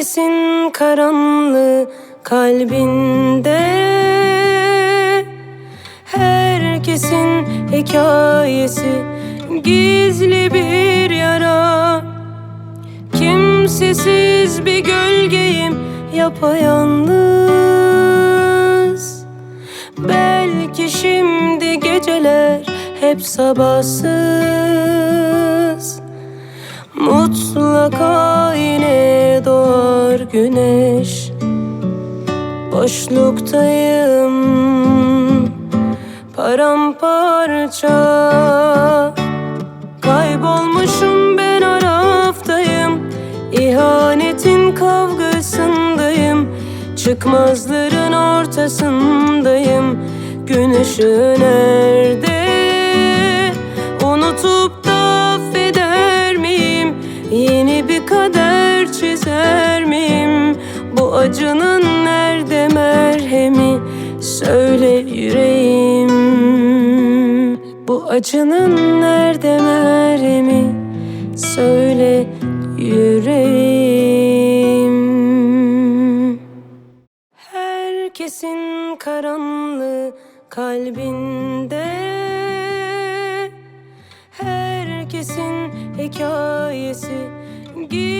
Herkesin karanlığı kalbinde. Herkesin hikayesi gizli bir yara. Kimsesiz bir gölgeyim yapayalnız. Belki şimdi geceler hep sabahsız. Mutlaka yine doğar güneş. Boşluktayım Paramparça. Kaybolmuşum ben araftayım İhanetin kavgasındayım. Çıkmazların ortasındayım. Gün ışığı nerede? Unutup da affeder miyim? Yeni bir kader çizer miyim? Bu acının nerede merhemi? Söyle yüreğim. Bu acının nerede merhemi? Söyle yüreğim. Herkesin karanlığı kalbinde. Herkesin hikayesi gizli